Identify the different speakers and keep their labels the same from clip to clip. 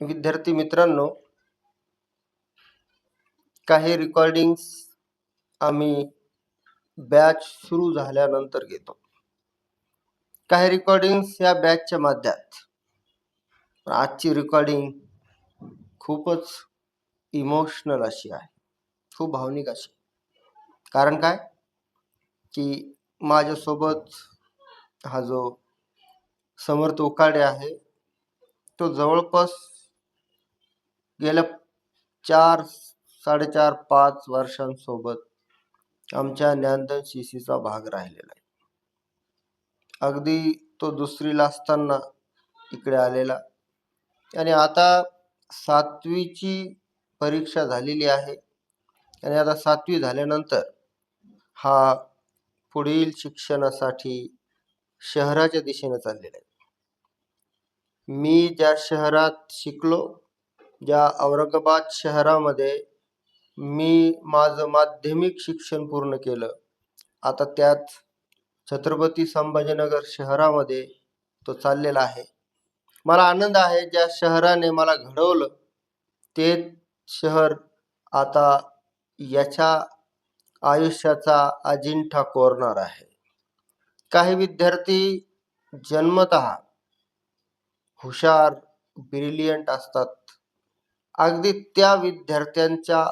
Speaker 1: विद्यार्थी मित्रांनो काही रेकॉर्डिंग्स आम्ही बॅच सुरू झाल्यानंतर घेतो. काही रेकॉर्डिंग्स या बॅचच्या माध्यमात आजची रेकॉर्डिंग खूपच इमोशनल अशी आहे. खूप भावनिक अशी. कारण काय? की माझ्यासोबत हा जो समर्थ उकाडे आहे तो जवळपास गेल्या चार साडेचार पाच वर्षांसोबत आमच्या ज्ञानदन शिशीचा भाग राहिलेला आहे. अगदी तो दुसरीला असताना इकडे आलेला. आणि आता सातवीची परीक्षा झालेली आहे. आणि आता सातवी झाल्यानंतर हा पुढील शिक्षणासाठी शहराच्या दिशेने चाललेला आहे. मी ज्या शहरात शिकलो ज्या औरंगाबाद शहरामध्ये मी माझं माध्यमिक शिक्षण पूर्ण केलं. आता त्यात छत्रपती संभाजीनगर शहरामध्ये तो चाललेला आहे. मला आनंद आहे ज्या शहराने मला घडवलं. ते शहर आता याच्या आयुष्याचा अजिंठा कोरणार आहे. काही विद्यार्थी जन्मतः हुशार ब्रिलियंट असतात. अगदी त्या विद्यार्थ्यांच्या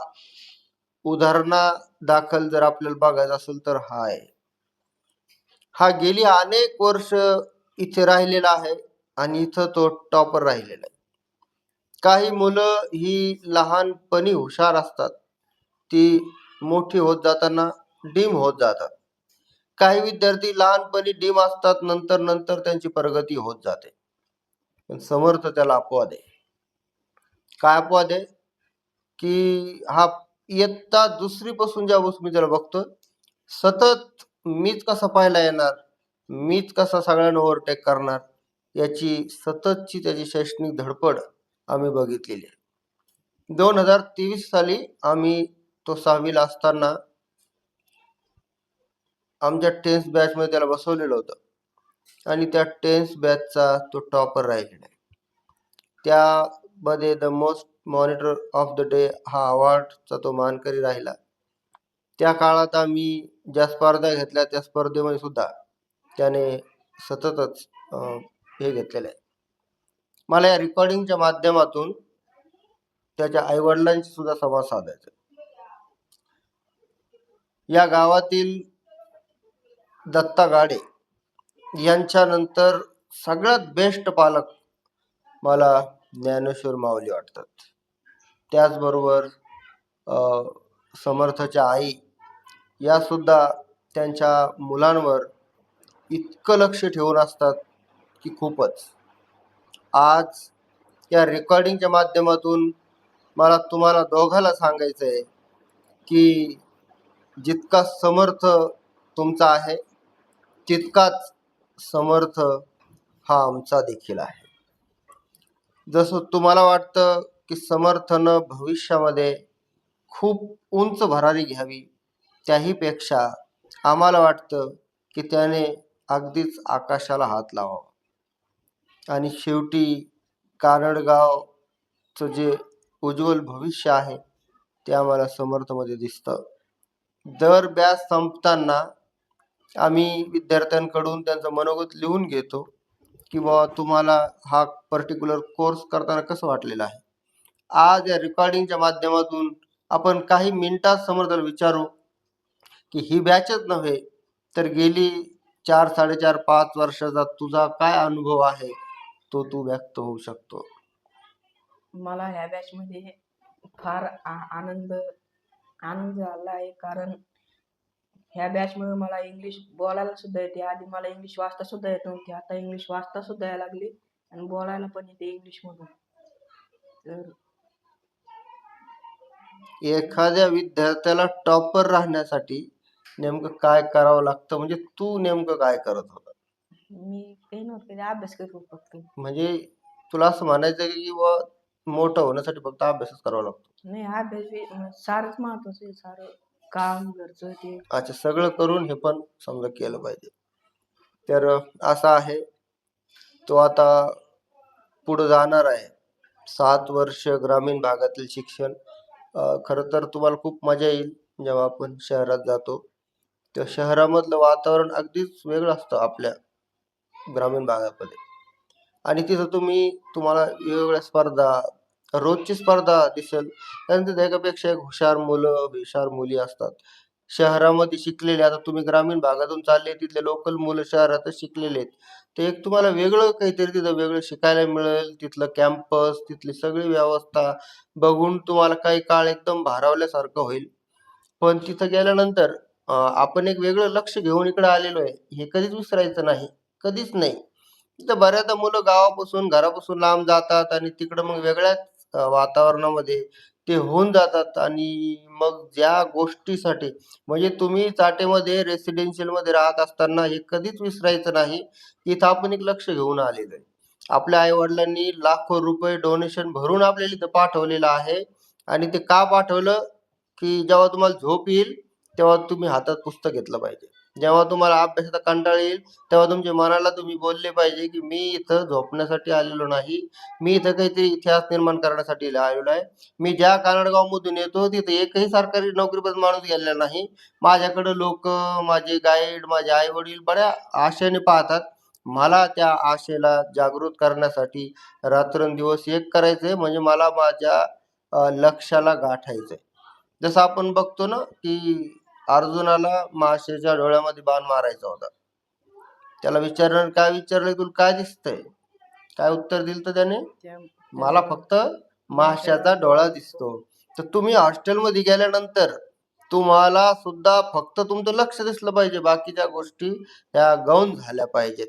Speaker 1: उदाहरणा दाखल जर आपल्याला बघायचं असेल तर हा आहे हा गेली अनेक वर्ष इथे राहिलेला आहे आणि इथं तो टॉपर राहिलेला आहे. काही मुलं ही लहानपणी हुशार असतात. ती मोठी होत जाताना डीम होत जातात. काही विद्यार्थी लहानपणी डीम असतात नंतर नंतर त्यांची प्रगती होत जाते. पण समर्थ त्याला अपवाद आहे. काय अपवाद आहे की हा इयत्ता दुसरीपासून ज्या मी त्याला बघतो सतत मीच कसा पाहायला येणार मीच कसा सगळ्यांना ओव्हरटेक करणार याची सततची त्याची शैक्षणिक धडपड आम्ही बघितलेली आहे. दोन हजार तेवीस साली आम्ही तो सहावीला असताना आमच्या टेन्थ बॅचमध्ये त्याला बसवलेलं होतं. आणि त्या टेन्थ बॅचचा तो टॉपर राहिलेला आहे. त्या मध्ये the most monitor of the day हा अवॉर्डचा तो मानकरी राहिला. त्या काळात आम्ही ज्या स्पर्धा घेतल्या त्या स्पर्धेमध्ये सुद्धा त्याने सततच हे घेतलेलं आहे. मला या रेकॉर्डिंगच्या माध्यमातून त्याच्या आईवडिलांशी सुद्धा संवाद साधायचा या गावातील दत्ता गाडे यांच्यानंतर सगळ्यात बेस्ट पालक मला ज्ञानेश्वर माऊली वाटतात. त्याचबरोबर समर्थच्या आई यासुद्धा त्यांच्या मुलांवर इतकं लक्ष ठेवून असतात की खूपच. आज या रेकॉर्डिंगच्या माध्यमातून मला तुम्हाला दोघाला सांगायचं आहे की जितका समर्थ तुमचा आहे तितकाच समर्थ हा आमचा देखील आहे. जसं तुम्हाला वाटतं की समर्थनं भविष्यामध्ये खूप उंच भरारी घ्यावी त्याहीपेक्षा आम्हाला वाटतं की त्याने अगदीच आकाशाला हात लावावा. आणि शेवटी कानडगावचं जे उज्ज्वल भविष्य आहे ते आम्हाला समर्थमध्ये दिसतं. दर ब्यास संपताना आम्ही विद्यार्थ्यांकडून त्यांचं मनोगत लिहून घेतो. की तुम्हाला हा पर्टिक्युलर कोर्स करताना कसं वाटलेलं आहे? आज या रेकॉर्डिंगच्या माध्यमातून आपण काही मिनिटात समर्थाला विचारू की ही बॅचच नव्हे तर गेली चार साडेचार पाच वर्षाचा तुझा काय अनुभव आहे? तो तू व्यक्त होऊ शकतो.
Speaker 2: मला ह्या बॅचमध्ये फार आ- आनंद आनंद झाला आहे कारण ह्या बॅचमुळे मला इंग्लिश बोलायला सुद्धा येते. आधी मला इंग्लिश वाचता सुद्धा येत नव्हती. आता इंग्लिश वाचता सुद्धा यायला लागली आणि बोलायला पण येते इंग्लिशमधून तर
Speaker 1: एखाद्या विद्यार्थ्याला टॉपर राहण्यासाठी नेमकं काय करावं लागतं? म्हणजे तू नेमकं काय करत होता?
Speaker 2: मी काही नव्हतं अभ्यास करत होतो फक्त.
Speaker 1: म्हणजे तुला असं म्हणायचं की बुवा मोठं होण्यासाठी फक्त अभ्यासच करावा लागतो.
Speaker 2: नाही अभ्यास सारंच महत्वाचं आहे सारं. काम घरचं ते.
Speaker 1: अच्छा सगळं करून हे पण समजा केलं पाहिजे. तर असं आहे. तो आता पुढं जाणार आहे. सात वर्ष ग्रामीण भागातील शिक्षण. खरं तर तुम्हाला खूप मजा येईल जेव्हा आपण शहरात जातो. तेव्हा शहरामधलं वातावरण अगदीच वेगळं असतं आपल्या ग्रामीण भागामध्ये. आणि तिथं तुम्ही तुम्हाला वेगवेगळ्या स्पर्धा रोजची स्पर्धा दिसेल. त्यानंतर एकापेक्षा एक हुशार मुलं हुशार मुली असतात. शहरामध्ये शिकलेले आता तुम्ही ग्रामीण भागातून चालले तिथले लोकल मुलं शहरातच शिकलेले आहेत. ते एक तुम्हाला वेगळं काहीतरी तिथं वेगळं शिकायला मिळेल. तिथलं कॅम्पस तिथली सगळी व्यवस्था बघून तुम्हाला काही काळ एकदम भारावल्यासारखं होईल. पण तिथं गेल्यानंतर आपण एक वेगळं लक्ष घेऊन इकडे आलेलो आहे. हे कधीच विसरायचं नाही. कधीच नाही. तिथं बऱ्याचदा मुलं गावापासून घरापासून लांब जातात आणि तिकडं मग वेगळ्याच वातावरणामध्ये ते होऊन जातात आणि मग ज्या गोष्टीसाठी म्हणजे तुम्ही चाटेमध्ये रेसिडेन्शियलमध्ये राहत असताना हे कधीच विसरायचं नाही. इथं आपण एक लक्ष घेऊन आलेलं आहे. आपल्या आई वडिलांनी लाखो रुपये डोनेशन भरून आपल्याला इथं पाठवलेलं आहे. आणि ते का पाठवलं? की जेव्हा तुम्हाला झोप येईल तेव्हा तुम्ही हातात पुस्तक घेतलं पाहिजे. जेव्हा तुम्हाला अभ्यासाचा कंटाळा येईल तेव्हा तुमच्या मनाला तुम्ही बोलले पाहिजे की मी इथं झोपण्यासाठी आलेलो नाही. मी इथं काहीतरी इतिहास निर्माण करण्यासाठी आलेलो आहे. मी ज्या कानडगाव मधून येतो तिथे एकही सरकारी नोकरीपद माणूस गेलेला नाही. माझ्याकडे लोक माझे गाईड माझे आई वडील बऱ्या आशेने पाहतात. मला त्या आशेला जागृत करण्यासाठी रात्रंदिवस एक करायचंय म्हणजे मला माझ्या लक्षाला लक्ष्याला गाठायचंय. जसं आपण बघतो ना की अर्जुनाला माशेच्या डोळ्यामध्ये बाण मारायचा होता. त्याला विचारणार काय विचारलं तुला? काय दिसतंय? काय उत्तर दिलं तर त्याने? मला फक्त माशाचा डोळा दिसतो. तर तुम्ही हॉस्टेलमध्ये गेल्यानंतर तुम्हाला सुद्धा फक्त तुमचं लक्ष दिसलं पाहिजे. बाकीच्या गोष्टी ह्या गौण झाल्या पाहिजेत.